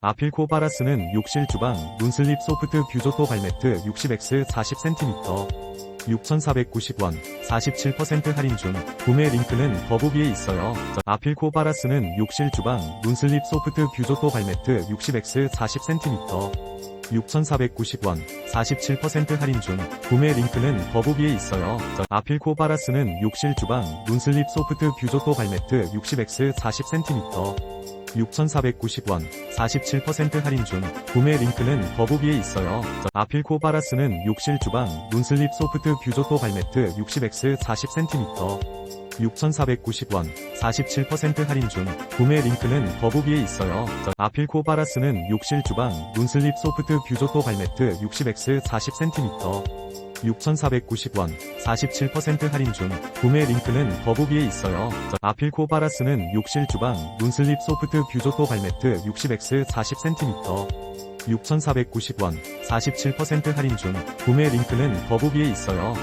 아필코 바라스는 욕실 주방 논슬립 소프트 뷰조토 발매트 60X 40cm 6,490원 47% 할인 중 구매 링크는 더보기에 있어요. 아필코 바라스는 욕실 주방 논슬립 소프트 뷰조토 발매트 60X 40cm 6,490원 47% 할인 중 구매 링크는 더보기에 있어요. 아필코 바라스는 욕실 주방 논슬립 소프트 뷰조토 발매트 60X 40cm 6,490원 47% 할인 중 구매 링크는 더보기에 있어요. 아필코 바라스는 욕실 주방 논슬립 소프트 뷰조토 발매트 60X 40cm 6,490원 47% 할인 중 구매 링크는 더보기에 있어요. 아필코 바라스는 욕실 주방 논슬립 소프트 뷰조토 발매트 60X 40cm 6,490원 47% 할인 중 구매 링크는 더보기에 있어요. 아필코 바라스는 욕실 주방 논슬립 소프트 뷰조토 발매트 60X 40cm 6,490원 47% 할인 중 구매 링크는 더보기에 있어요.